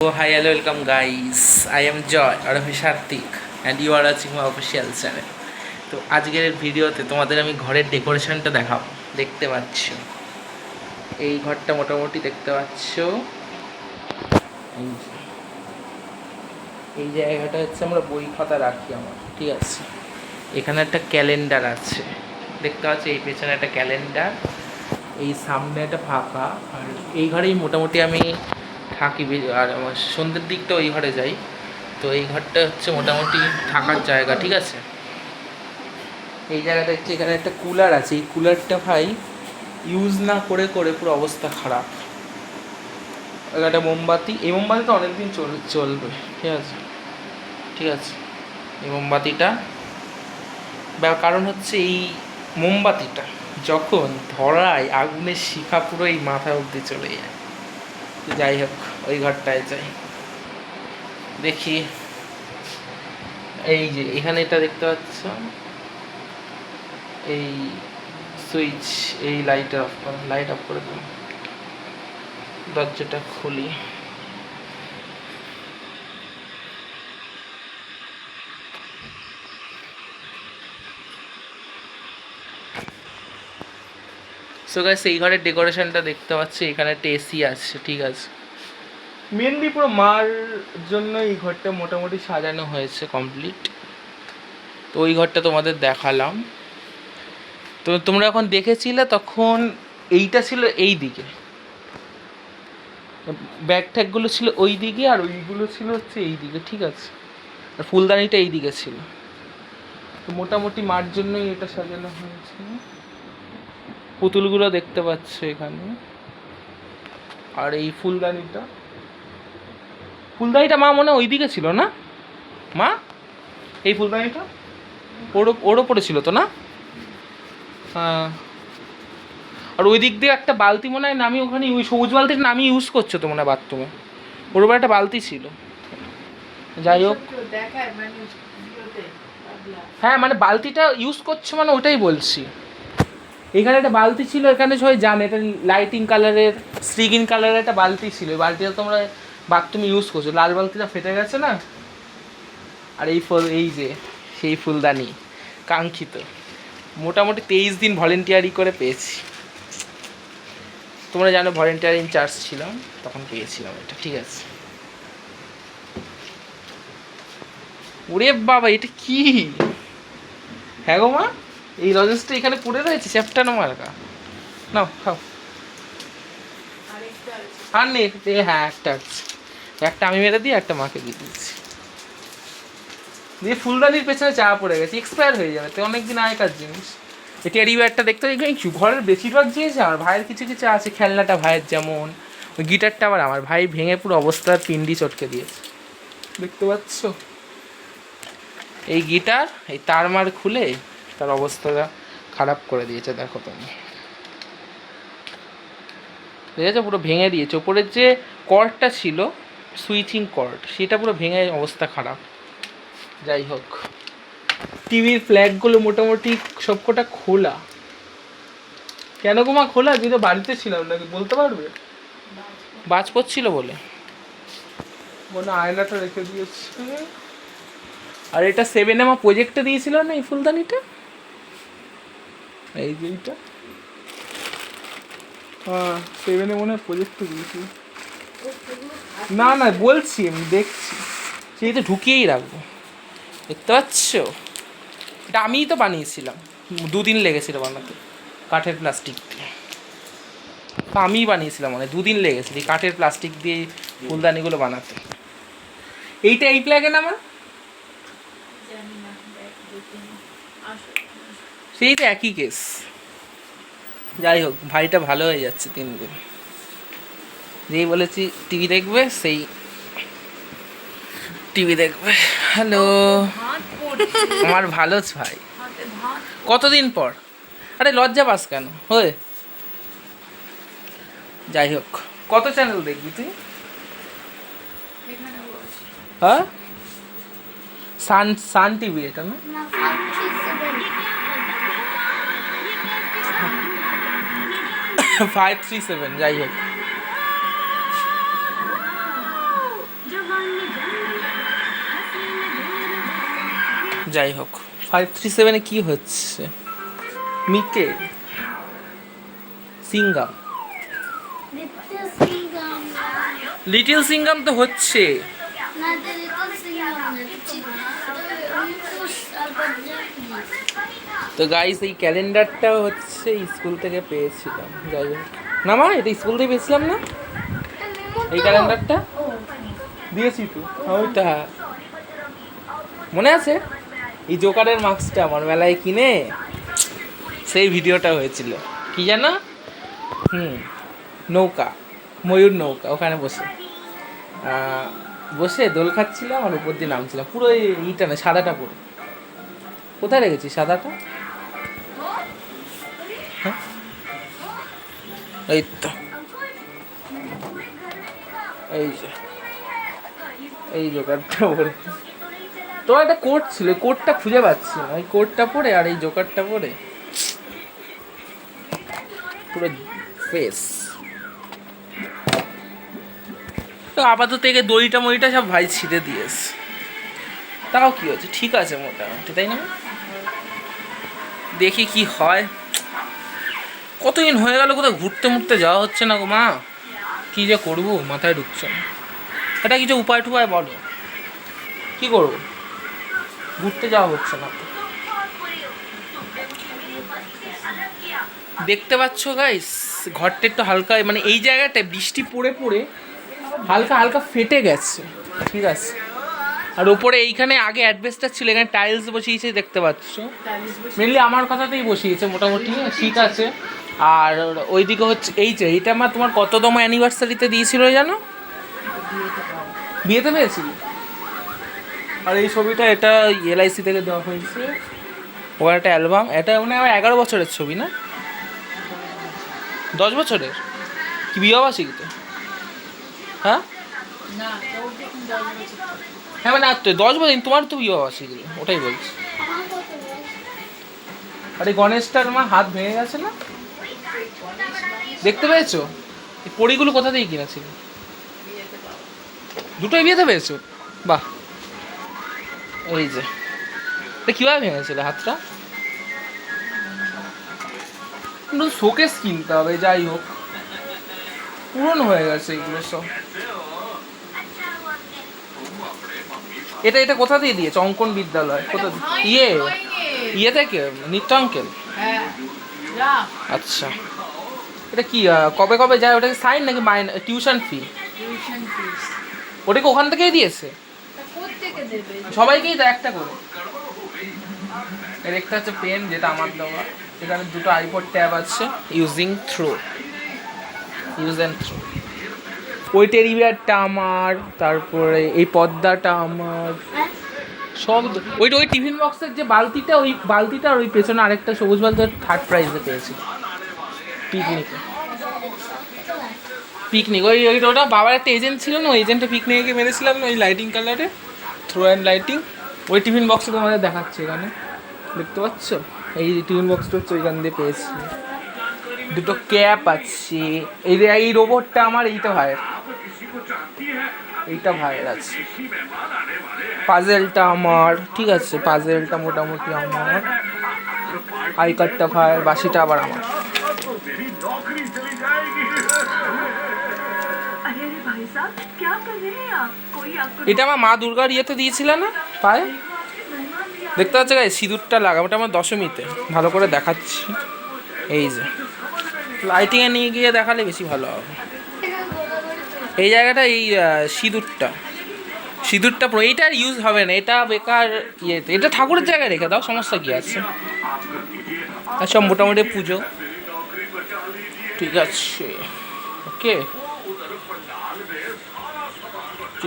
Oh, hi, hello, welcome, guys. I am Joy, ওরফে Sarthik and you are watching my official channel তো আজকের ভিডিওতে তোমাদের আমি ঘরের ডেকোরেশনটা দেখাবো। দেখতে পাচ্ছ? এই ঘরটা মোটামুটি দেখতে পাচ্ছ। এই জায়গাটা হচ্ছে আমরা বই খাতা রাখি আমার ঠিক আছে? এখানে একটা ক্যালেন্ডার আছে। দেখতে পাচ্ছ? এই পেছনে একটা ক্যালেন্ডার। এই সামনে একটা ফাঁকা। আর এই ঘরেই মোটামুটি আমি থাকি আর সন্ধ্যের দিকটা ওই ঘরে যাই। তো এই ঘরটা হচ্ছে মোটামুটি থাকার জায়গা, ঠিক আছে? এই জায়গাটা হচ্ছে এখানে একটা কুলার আছে। এই কুলারটা ভাই ইউজ না করে করে পুরো অবস্থা খারাপ। একটা মোমবাতি, এই মোমবাতিটা অনেকদিন চল চলবে, ঠিক আছে? ঠিক আছে? এই মোমবাতিটা। কারণ হচ্ছে এই মোমবাতিটা যখন ধরায়, আগুনের শিখা পুরো এই মাথা অবধি চলে যায়। যাই হোক, ওই ঘরটায় যাই। দেখি। এই যে, এখানে এটা দেখতে পাচ্ছ? এই সুইচ, এই লাইট অফ করো লাইট অফ করে দরজাটা খুলি। সো গাইস এই ঘরের ডেকোরেশনটা দেখতে পাচ্ছি, এখানে একটা এসি আছে, ঠিক আছে। মেনলি পুরো মার জন্য এই ঘরটা মোটামুটি সাজানো হয়েছে কমপ্লিট তো ওই ঘরটা তোমাদের দেখালাম। তো তোমরা যখন দেখেছিলে তখন এইটা ছিল এই দিকে। ব্যাগ ট্যাগগুলো ছিল ওই দিকে আর ওইগুলো ছিল হচ্ছে এই দিকে, ঠিক আছে। আর ফুলদানিটা এই দিকে ছিল। তো মোটামুটি মার জন্যই এটা সাজানো হয়েছে। পুতুলগুলো দেখতে পাচ্ছ এখানে। আর এই ফুলদানিটা। ফুলদানিটা মা মনে হয় ওইদিকে ছিল না? মা এই ফুলদানিটা? ওর ওর ওপরে ছিল তো না? হ্যাঁ। আর ওই দিক দিয়ে একটা বালতি মনে হয় নামি ওখানে ওই সবুজ বালতিটা নামি ইউজ করছ তো মনে হয় বাথরুমে ওর উপরে একটা বালতি ছিল। যাই হোক। পাগলা। হ্যাঁ মানে বালতিটা ইউজ করছ মানে ওটাই বলছি। এখানে একটা বালতি ছিল, এখানে সবাই জানে, এটা লাইটিং কালারের স্ট্রিগিন কালারের একটা বালতি ছিল। এই বালতিটা তোমরা বাথরুমে ইউজ করছ। লাল বালতিটা ফেটে গেছে না? আর এই ফুল, এই যে, সেই ফুলদানি, কাঙ্ক্ষিত। মোটামুটি তেইশ দিন ভলেন্টিয়ারি করে পেয়েছি। তোমরা জানো ভলেন্টিয়ার ইনচার্জ ছিলাম তখন পেয়েছিলাম এটা, ঠিক আছে। ওরে বাবা, এটা কি? হ্যাঁ গো মা? এই লজেন্সটা এখানে পড়ে রয়েছে চ্যাপ্টানো মার্কা নাও খাও। আর নেই হ্যাঁ একটা আছে। একটা আমি মেরে দিয়ে একটা মাকে দিয়ে দিচ্ছি দিয়ে ফুলদানির পেছনে চা পড়ে গেছে এক্সপায়ার হয়ে যাবে তো অনেক দিন আগেকার জিনিস। টেডি ব্যাগটা দেখতে পাচ্ছি কিছু ঘরের বেশিরভাগ জিনিস আমার ভাইয়ের কিছু কিছু আছে খেলনাটা ভাইয়ের যেমন ওই গিটারটা আবার আমার ভাই ভেঙে পুরো অবস্থার পিন্ডি চটকে দিয়েছে। দেখতে পাচ্ছ? এই গিটার এই তার মার খুলে তার অবস্থাটা খারাপ করে দিয়েছে, দেখো তুমি। দেখেছ পুরো ভেঙে দিয়েছে। ওপরের যে কর্ডটা ছিল, সুইচিং কর্ড, সেটা পুরো ভেঙে অবস্থা খারাপ। যাই হোক। টিভির ফ্ল্যাগগুলো মোটামুটি সবকটা খোলা। কেন গোমা খোলা? যদি বাড়িতে ছিলাম নাকি? বলতে পারবে? বাজ পড়ছিল বলে। মনে আয়নাটা রেখে দিয়েছে। আর এটা সেভেন আমার প্রজেক্টে দিয়েছিল না এই ফুলদানিটা? এই যে এইটা হ্যাঁ সেভেনে মনে হয় প্রজেক্টে দিয়েছিল না না বলছি আমি দেখছি। সেই তো ঢুকিয়েই রাখব। দেখতে পাচ্ছ? এটা আমিই তো বানিয়েছিলাম। দুদিন লেগেছিল বানাতে কাঠের প্লাস্টিক দিয়ে। তো আমিই বানিয়েছিলাম মানে দুদিন লেগেছিল এই কাঠের প্লাস্টিক দিয়ে ফুলদানিগুলো বানাতে। এইটা এই আমার? জানি না। আসো, সেই তো একই কেস যাই হোক ভাইটা ভালো হয়ে যাচ্ছে তিন দিন। যেই বলেছি টিভি দেখবে সেই টিভি দেখবে। হ্যালো আমার ভালো ভাই। কতদিন পর? আরে লজ্জা পাস কেন? হয়ে। যাই হোক কত চ্যানেল দেখবি তুই? হ্যাঁ? সান সান টিভি এটা না? ফাইভ থ্রি সেভেন যাই হোক। যাই হোক ফাইভ থ্রি সেভেনে কী হচ্ছে? মিকে সিঙ্গাম। লিটিল সিঙ্গাম। তো হচ্ছে। তো গাইস এই ক্যালেন্ডারটা হচ্ছে স্কুল থেকে পেয়েছিলাম, যাই হোক। না মা, এটা স্কুল থেকে পেয়েছিলাম না? এই ক্যালেন্ডারটা? দিয়েছি তো। ওইটা। মনে আছে? এই জোকারের মাস্কটা আমার মেলায় কিনে সেই ভিডিওটা হয়েছিল। কি জানো? হুম, নৌকা, ময়ূর নৌকা, ওখানে বসে। বসে দোল খাচ্ছিলাম আর উপর দিয়ে নামছিলাম। পুরো এই ইটা না সাদাটা পুরো। কোথায় রেখেছি সাদাটা? এই তো। এই যে। এই জোকারটা পরে। তোমার একটা কোট ছিল কোটটা খুঁজে পাচ্ছি না। ওই কোটটা পরে আর এই জোকারটা পরে। পুরো ফেস তো আপাতত থেকে দড়িটা মড়িটা সব ভাই ছিঁড়ে দিয়েছে। তাও কি হচ্ছে? ঠিক আছে মোটামুটি, তাই না? দেখি কি হয়। কতদিন হয়ে গেল কোথাও ঘুরতে মুড়তে যাওয়া হচ্ছে না গো মা? কি যে করব? মাথায় ঢুকছে না। এটা কিছু উপায় টুপায় বলো। কি করব? ঘুরতে যাওয়া হচ্ছে না। দেখতে পাচ্ছ গাইস ঘরটা একটু হালকা মানে এই জায়গাটা বৃষ্টি পড়ে পড়ে হালকা হালকা ফেটে গেছে। ঠিক আছে। আর ওপরে এইখানে আগে অ্যাডভেস্টার ছিল এখানে টাইলস বসিয়েছে দেখতে পাচ্ছ? মেনলি আমার কথাতেই বসিয়েছে মোটামুটি। ঠিক আছে। আর ওইদিকে হচ্ছে, এই যে, এইটা আমার তোমার কততম অ্যানিভার্সারিতে দিয়েছিল জানো? বিয়েতে পেয়েছিলি আর এই ছবিটা এটা এলআইসি থেকে দেওয়া হয়েছে। ওর একটা অ্যালবাম এটা মানে আমার এগারো বছরের ছবি না? দশ বছরের? কি হ্যাঁ দশ বছর পর। হ্যাঁ মানে আর তো দশ বছর, তোমার তো বিবাহবার্ষিকী ওটাই বলছি। আমার আরে গণেশটার মা হাত ভেঙে গেছে না? দেখতে পেয়েছ? এই পড়িগুলো কোথা থেকে বিয়েতে পাবো। দুটোই বিয়েতে পেয়েছ? বাহ। এই যে। এটা কীভাবে ভেঙেছিল হাতটা? শোকেস কিনতে হবে যাই হোক। পুরনো হয়ে গেছে এগুলো সব। এটা এটা কোথা দিয়ে দিয়েছে? অঙ্কন বিদ্যালয়। কোথা ইয়ে? ইয়ে থেকে নিত্য অঙ্কেল হ্যাঁ। আচ্ছা। এটা কি কবে কবে যায়? ওটা সাইন নাকি mine tuition fee tuition fees ওটাকে ওখান থেকেই দিয়েছে? সবাইকেই দেয় একটা করে। এর একটা হচ্ছে পেন যেটা আমার দেওয়া। এখানে দুটো আইপড ট্যাব আছে using throw use and throw ওই টেরিবিয়ারটা আমার তারপরে এই পর্দাটা আমার? সব ওইটা ওই টিফিন বক্সের যে বালতিটা ওই বালতিটা আর ওই পেছনে আরেকটা সবুজ বালতি থার্ড প্রাইজে পেয়েছি। পিকনিকে পিকনিক ওই ওই ওটা বাবার একটা এজেন্ট ছিল না, ওই এজেন্টে পিকনিকে মেরেছিলাম ওই লাইটিং কালারে থ্রো অ্যান্ড লাইটিং ওই টিফিন বক্সটা তোমাদের দেখাচ্ছে এখানে। দেখতে পাচ্ছ? এই টিফিন বক্সটা হচ্ছে ওইখান দিয়ে পেয়েছি। দুটো ক্যাপ আছে। এই যে, এই রোবটটা আমার, এইটা ভাইয়ের এইটা ভাইয়ের আছে। পাজেলটা আমার, ঠিক আছে? পাজেলটা মোটামুটি আমার। আই কার্ডটা ভাইয়ের বাসিটা আবার আমার। এটা আমার মা দুর্গার ইয়েতে দিয়েছিল না? পায়ে? দেখতে পাচ্ছি গাই সিঁদুরটা লাগাবো ওটা আমার দশমীতে। ভালো করে দেখাচ্ছি। এই যে। লাইটিংয়ে নিয়ে গিয়ে দেখালে বেশি ভালো হবে। এই জায়গাটা এই সিঁদুরটা। সিঁদুরটা এইটা ইউজ হবে না, এটা বেকার ইয়েতে। এটা ঠাকুরের জায়গায় রেখে দাও, সমস্যা কী আছে? আচ্ছা মোটামুটি পুজো। ঠিক আছে। ওকে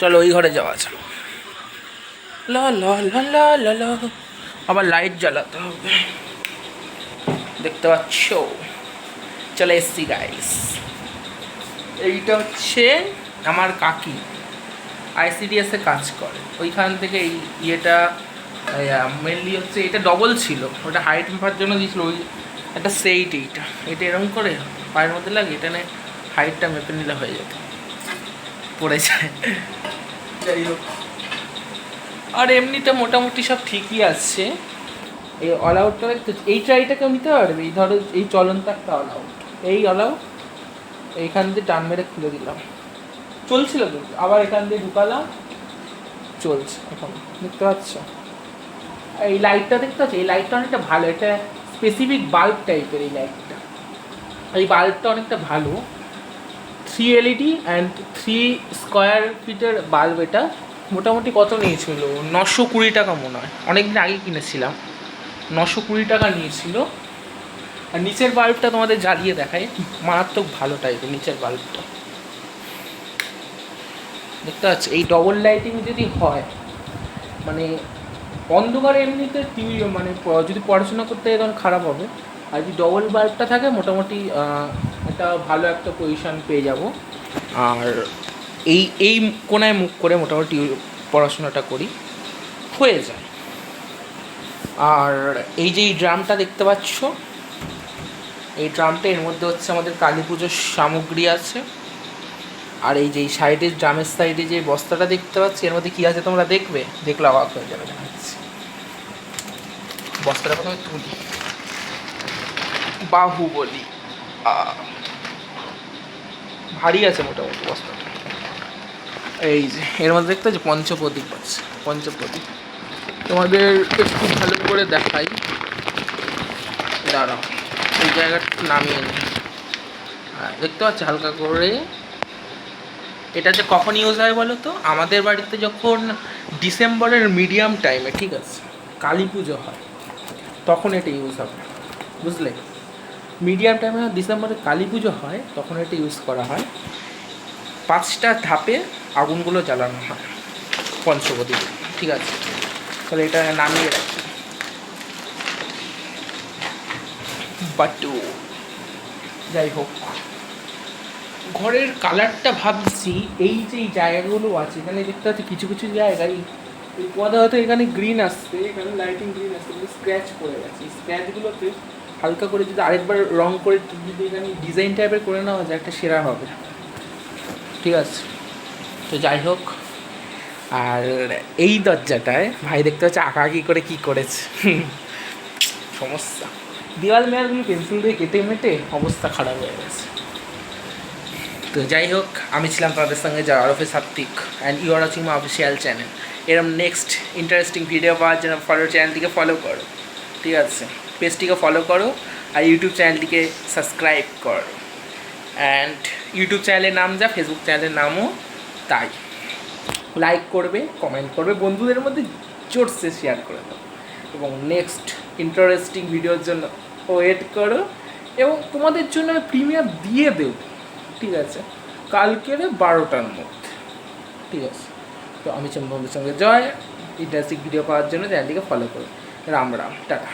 চলো ওই ঘরে যাওয়া যাক। লা লা লা লা লা লা। আবার লাইট জ্বালাতে হবে। দেখতে পাচ্ছ? চলে এসছি গাইস এইটা হচ্ছে আমার কাকি। আইসিডিএস কাজ করে। ওইখান থেকে এই ইয়েটা মেনলি হচ্ছে এটা ডবল ছিল। ওটা হাইট মাপার জন্য দিয়েছিল। ওই একটা সেইট এইটা। এটা এরকম করে পায়ের মধ্যে লাগে, এটা হাইটটা মেপে নিলে হয়ে যেত। পড়ে যায় যাই হোক আর এমনিতে মোটামুটি সব ঠিকই আছে। এই অল আউটটা দেখতে এই ট্রাইটাকেও নিতে পারবে। এই ধরো এই চলন্ত একটা অল আউট এই অল আউট এইখান দিয়ে টান মেরে খুলে দিলাম। চলছিল কিন্তু আবার এখান দিয়ে ঢুকালাম। চলছে এখন। দেখতে পাচ্ছ? এই লাইটটা দেখতে পাচ্ছ? এই লাইটটা অনেকটা ভালো। এটা স্পেসিফিক বাল্ব টাইপের এই লাইটটা এই বাল্বটা অনেকটা ভালো। Three LED and three square ফিটের বাল্ব এটা মোটামুটি কত নিয়েছিল? নশো কুড়ি টাকা মনে হয়। অনেকদিন আগে কিনেছিলাম। নশো কুড়ি টাকা নিয়েছিল। আর নিচের বাল্বটা তোমাদের জ্বালিয়ে দেখায় মারাত্মক ভালো টাইপের নিচের বাল্বটা দেখতে পাচ্ছ, এই ডবল লাইটিং যদি হয় মানে অন্ধকারে এমনিতে টিভি মানে যদি পড়াশোনা করতে তখন খারাপ হবে। আর যদি ডবল বাল্বটা থাকে, মোটামুটি একটা ভালো একটা পজিশন পেয়ে যাব। আর এই এই কোনায় মুখ করে মোটামুটি পড়াশোনাটা করি। হয়ে যায়। আর এই যে এই ড্রামটা দেখতে পাচ্ছ, এই ড্রামটা এর মধ্যে হচ্ছে আমাদের কালী পুজোর সামগ্রী আছে। আর এই যে এই সাইডে, ড্রামের সাইডে যে বস্তাটা দেখতে পাচ্ছি, এর মধ্যে কী আছে তোমরা দেখবে? দেখলে অবাক হয়ে যাবে, দেখাচ্ছি। বস্তাটা প্রথমে তুলি। বাহুবলি ভারী আছে মোটামুটি বস্তা। এই যে এর মধ্যে দেখতে পাচ্ছি পঞ্চপ্রদীপ আছে পঞ্চপ্রদীপ। তোমাদের একটু ভালো করে দেখাই। দাঁড়াও এই জায়গাটা নামিয়ে নিই। হ্যাঁ, দেখতে পাচ্ছি হালকা করে। এটা যে কখন ইউজ হয় বলো তো? আমাদের বাড়িতে যখন ডিসেম্বরের মিডিয়াম টাইমে ঠিক আছে? কালী পুজো হয় তখন এটা ইউজ হবে বুঝলে? মিডিয়াম টাইমে ডিসেম্বরে কালী পুজো হয়, তখন এটা ইউজ করা হয়। পাঁচটা ধাপে আগুনগুলো জ্বালানো হয় পঞ্চবতী ঠিক আছে? তাহলে এটা নামিয়ে রাখি। বাটু যাই হোক। ঘরের কালারটা ভাবছি, এই যে এই জায়গাগুলো আছে, এখানে দেখতে পাচ্ছি কিছু কিছু জায়গায় এই হয়তো এখানে গ্রিন আসছে, এখানে লাইটিং গ্রিন আসছে স্ক্র্যাচ পড়ে গেছে। স্ক্র্যাচগুলোতে হালকা করে যদি আরেকবার রং করে যদি এখানে ডিজাইন টাইপের করে নেওয়া যায়, একটা সেরা হবে। ঠিক আছে? তো যাই হোক, আর এই দরজাটায় ভাই দেখতে পাচ্ছে আঁকাআঁকি করে কি করেছে। সমস্যা। দেওয়াল মেয়ালগুলো পেন্সিল দিয়ে কেটে মেটে অবস্থা খারাপ হয়ে গেছে। তো যাই হোক, আমি ছিলাম তাদের সঙ্গে যা আরফে Satwik and you are watching my official channel এরম নেক্সট ইন্টারেস্টিং ভিডিও পাওয়ার জন্য ফলো চ্যানেলটিকে ফলো করো। ঠিক আছে? পেজটিকে ফলো করো আর ইউটিউব চ্যানেলটিকে সাবস্ক্রাইব করো। অ্যান্ড ইউটিউব চ্যানেলের নাম যা ফেসবুক চ্যানেলের নামও তাই। লাইক করবে কমেন্ট করবে, বন্ধুদের মধ্যে জোরসে শেয়ার করে দাও। এবং নেক্সট ইন্টারেস্টিং ভিডিওর জন্য ওয়েট করো এবং তোমাদের জন্য প্রিমিয়ার দিয়ে দেবো, ঠিক আছে? কালকের বারোটার মধ্যে, ঠিক আছে? তো আমি চন্দ্রবাবুর সঙ্গে জয়। ইন্টারেস্টিং ভিডিও পাওয়ার জন্য চ্যানেলটিকে ফলো করো। রাম রাম, টাটা।